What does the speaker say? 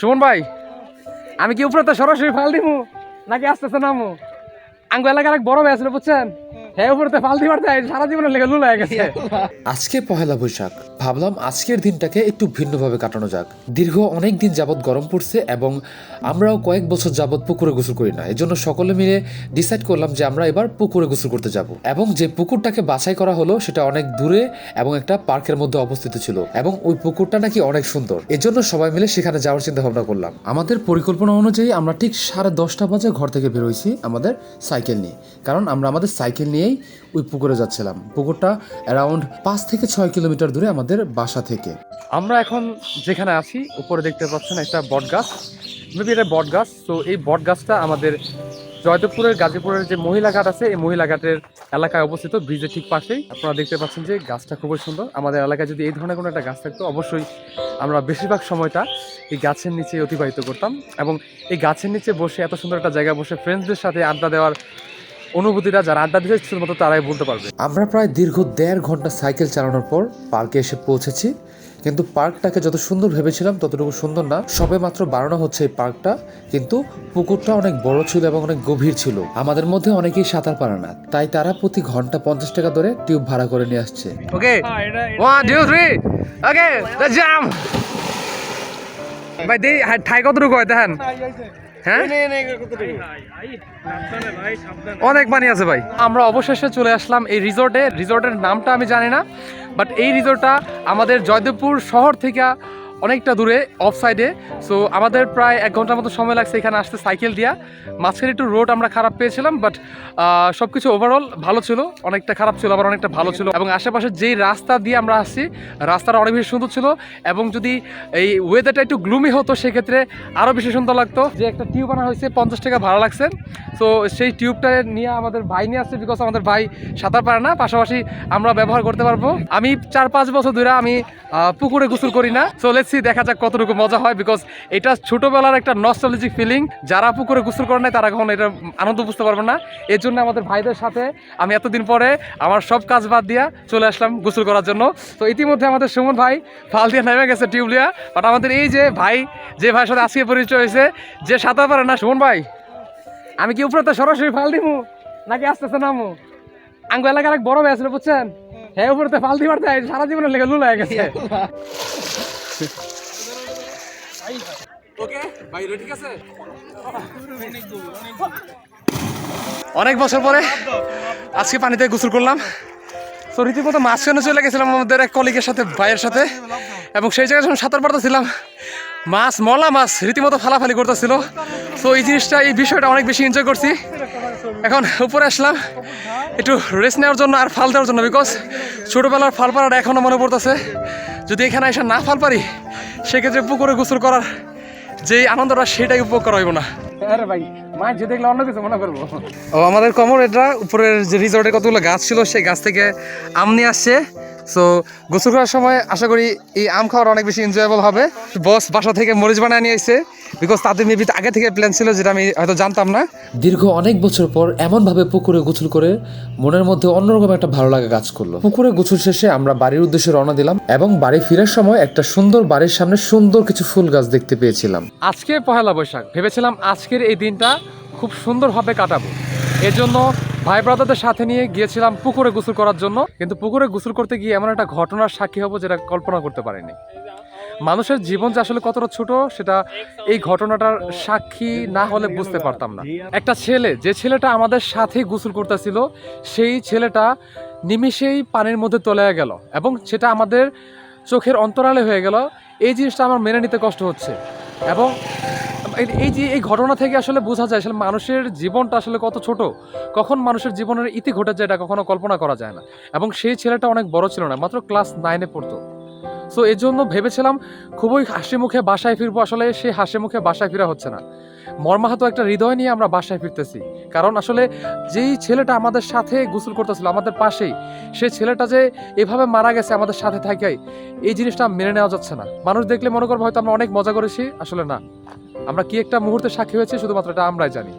সুমন ভাই, আমি কি উপরে তো সরাসরি ফাল দিব নাকি আস্তে আস্তে নামো? আঙ্গু এলাকার এক বড় ভাই আসলে বুঝছেন? আজকে পহেলা বৈশাখ। ভাবলাম আজকের দিনটাকে একটু ভিন্নভাবে কাটানো যাক। দীর্ঘ অনেক দিন যাবৎ গরম পড়ছে এবং আমরাও কয়েক বছর যাবৎ পুকুরে গোসল করি না। এজন্য সকলে মিলে ডিসাইড করলাম যে আমরা এবার পুকুরে গোসল করতে যাব এবং যে পুকুরটাকে বাছাই করা হলো সেটা অনেক দূরে এবং একটা পার্কের মধ্যে অবস্থিত ছিল এবং ওই পুকুরটা নাকি অনেক সুন্দর। এজন্য সবাই মিলে সেখানে যাওয়ার চিন্তা ভাবনা করলাম। আমাদের পরিকল্পনা অনুযায়ী আমরা ঠিক সাড়ে দশটা বাজে ঘর থেকে বেরোইছি আমাদের সাইকেল নিয়ে। কারণ আমরা আমাদের সাইকেল নিয়েই ওই পুকুরে যাচ্ছিলাম। পুকুরটা অ্যারাউন্ড পাঁচ থেকে ছয় কিলোমিটার দূরে আমাদের বাসা থেকে। আমরা এখন যেখানে আছি, উপরে দেখতে পাচ্ছেন একটা বট গাছ মেবি এটা বট গাছ তো এই বট গাছটা আমাদের জয়দেবপুরের, গাজীপুরের যে মহিলা ঘাট আছে, এই মহিলা ঘাটের এলাকায় অবস্থিত, ব্রিজের ঠিক পাশেই। আপনারা দেখতে পাচ্ছেন যে গাছটা খুবই সুন্দর। আমাদের এলাকায় যদি এই ধরনের কোনো একটা গাছ থাকতো, অবশ্যই আমরা বেশিরভাগ সময়টা এই গাছের নিচে অতিবাহিত করতাম। এবং এই গাছের নিচে বসে, এত সুন্দর একটা জায়গায় বসে ফ্রেন্ডসদের সাথে আড্ডা দেওয়ার অনুভূতিটা যারা আড্ডা দিতে শুধুমাত্র তারাই বলতে পারবে। আমরা প্রায় দীর্ঘ দেড় ঘণ্টা সাইকেল চালানোর পর পার্কে এসে পৌঁছেছি কিন্তু পার্কটাকে যত সুন্দর ভেবেছিলাম ততটুকু সুন্দর না। সবে মাত্র বানানো হচ্ছে এই পার্কটা কিন্তু পুকুরটা অনেক বড় ছিল এবং অনেক গভীর ছিল। আমাদের মধ্যে অনেকেই সাঁতার পারে না তাই তারা প্রতি ঘণ্টা পঞ্চাশ টাকা ধরে টিউব ভাড়া করে নিয়ে আসছে। Okay one two three okay জাম ভাই দেই ঠাই কতটুকু হয় দেখেন। হ্যাঁ? অনেক পানি আছে ভাই। আমরা অবশেষে চলে আসলাম এই রিসোর্টে। রিসোর্টের নামটা আমি জানি না বাট এই রিসোর্টটা আমাদের জয়দেবপুর শহর থেকে অনেকটা দূরে অফ সাইডে সো আমাদের প্রায় এক ঘণ্টার মতো সময় লাগছে এখানে আসতে সাইকেল দিয়া। মাঝখানে একটু রোড আমরা খারাপ পেয়েছিলাম বাট সব কিছু ওভারঅল ভালো ছিল। অনেকটা খারাপ ছিল, আবার অনেকটা ভালো ছিল। এবং আশেপাশে যেই রাস্তা দিয়ে আমরা আসছি, রাস্তাটা অনেক বেশি সুন্দর ছিল। এবং যদি এই ওয়েদারটা একটু গ্লুমি হতো, সেক্ষেত্রে আরও বেশি সুন্দর লাগতো। যে একটা টিউব আনা হয়েছে, পঞ্চাশ টাকা ভাড়া লাগছে। তো সেই টিউবটা নিয়ে আমাদের ভাই নিয়ে আসছে বিকজ আমাদের ভাই সাঁতার পারে না। পাশাপাশি আমরা ব্যবহার করতে পারব। আমি চার পাঁচ বছর ধরে আমি পুকুরে গোসল করি না। সো লেটসি দেখা যাক কতটুকু মজা হয় বিকজ এটা ছোটবেলার একটা নস্টালজিক ফিলিং যারা পুকুরে গোসল করে নাই তারা কখনো এটা আনন্দ বুঝতে পারবে না। এর জন্য আমাদের ভাইদের সাথে আমি এতদিন পরে আমার সব কাজ বাদ দিয়া চলে আসলাম গোসল করার জন্য। তো ইতিমধ্যে আমাদের সুমন ভাই ফাল দিয়ে নেমে গেছে টিউবলিয়া। বাট আমাদের এই যে ভাই যে ভাইয়ের সাথে আজকে পরিচয় হয়েছে যে সাঁতার পারে না সুমন ভাই আমি কি উপরে তো সরাসরি ফাল দিমু? নাকি আস্তে আস্তে নামু? আঙ্গু এলাকার এক বড় ভাই আসলে বুঝছেন? হ্যাঁ উপরে তো ফাল দিবার দেয় সারা জীবনের লেগে লুলা হয়ে গেছে অনেক বছর পরে আজকে পানিতে গোসল করলাম। তো রীতিমতো মাঝখানে চলে গেছিলাম আমাদের এক কলিগের সাথে, ভাইয়ের সাথে। এবং সেই জায়গায় যখন সাঁতার পারতেছিলাম, মাছ, মলা মাছ রীতিমতো ফালাফালি করতেছিল। তো এই জিনিসটা, এই বিষয়টা অনেক বেশি এনজয় করছি। এখন উপরে আসলাম। একটু রেস্ট নেওয়ার জন্য আর ফাল দেওয়ার জন্য বিকজ ছোটোবেলার ফাল পাড়াটা এখনও মনে পড়তেছে। যদি এখানে এসে না ফাল পারি সেক্ষেত্রে পুকুরে গোসল করার যে আনন্দটা সেটাই উপভোগ করা হইব না। আরে ভাই যে দেখলে অন্য কিছু মনে করব। ও আমাদের এটা উপরের যে রিজর্টে কতগুলো গাছ ছিল সেই গাছ থেকে আম নিয়ে আসছে। সো গোসল করার সময় আশা করি এই আম খাওয়ার অনেক বেশি এনজয়েবল হবে। বস বাসা থেকে মরিচ বানায় নিয়ে এসেছে। বিকজ তাদের মেবি আগে থেকে প্ল্যান ছিল যেটা আমি হয়তো জানতাম না। দীর্ঘ অনেক বছর পর এমনভাবে পুকুরে গোসল করে মনের মধ্যে অন্যরকম একটা ভালো লাগা কাজ করল। পুকুরে গোসল শেষে আমরা বাড়ির উদ্দেশ্যে রওনা দিলাম এবং বাড়ি ফেরার সময় একটা সুন্দর বাড়ির সামনে সুন্দর কিছু ফুল গাছ দেখতে পেয়েছিলাম। আজকে পহেলা বৈশাখ। ভেবেছিলাম আজকের এই দিনটা খুব সুন্দরভাবে কাটাবো। এর জন্য ভাই ব্রাদারদের সাথে নিয়ে গিয়েছিলাম পুকুরে গোসল করার জন্য। কিন্তু পুকুরে গোসল করতে গিয়ে এমন একটা ঘটনার সাক্ষী হব যেটা কল্পনা করতে পারিনি। মানুষের জীবন যে আসলে কতটা ছোট, সেটা এই ঘটনাটার সাক্ষী না হলে বুঝতে পারতাম না। একটা ছেলে, যে ছেলেটা আমাদের সাথে গোসল করতেছিল, সেই ছেলেটা নিমিষেই পানির মধ্যে তলে গেল এবং সেটা আমাদের চোখের অন্তরালে হয়ে গেল। এই জিনিসটা আমার মেনে নিতে কষ্ট হচ্ছে। এবং এই- এই যে এই ঘটনা থেকে আসলে বোঝা যায়, আসলে মানুষের জীবনটা আসলে কত ছোট। কখন মানুষের জীবনের ইতি ঘটে যায়, এটা কখনো কল্পনা করা যায় না। এবং সেই ছেলেটা অনেক বড় ছিল না, মাত্র ক্লাস নাইনে পড়তো। সো এর জন্য ভেবেছিলাম খুবই হাসি মুখে বাসায় ফিরবো। আসলে সেই হাসি মুখে বাসায় ফিরা হচ্ছে না। মর্মাহত একটা হৃদয় নিয়ে আমরা বাসায় ফিরতেছি। কারণ আসলে যেই ছেলেটা আমাদের সাথে গোসল করতেছিল, আমাদের পাশেই সেই ছেলেটা যে এভাবে মারা গেছে আমাদের সাথে থাকাই এই জিনিসটা মেনে নেওয়া যাচ্ছে না। মানুষ দেখলে মনে করব হয়তো আমরা অনেক মজা করেছি, আসলে না। আমরা কি একটা মুহূর্তে সাক্ষী হয়েছি, শুধুমাত্র এটা আমরাই জানি।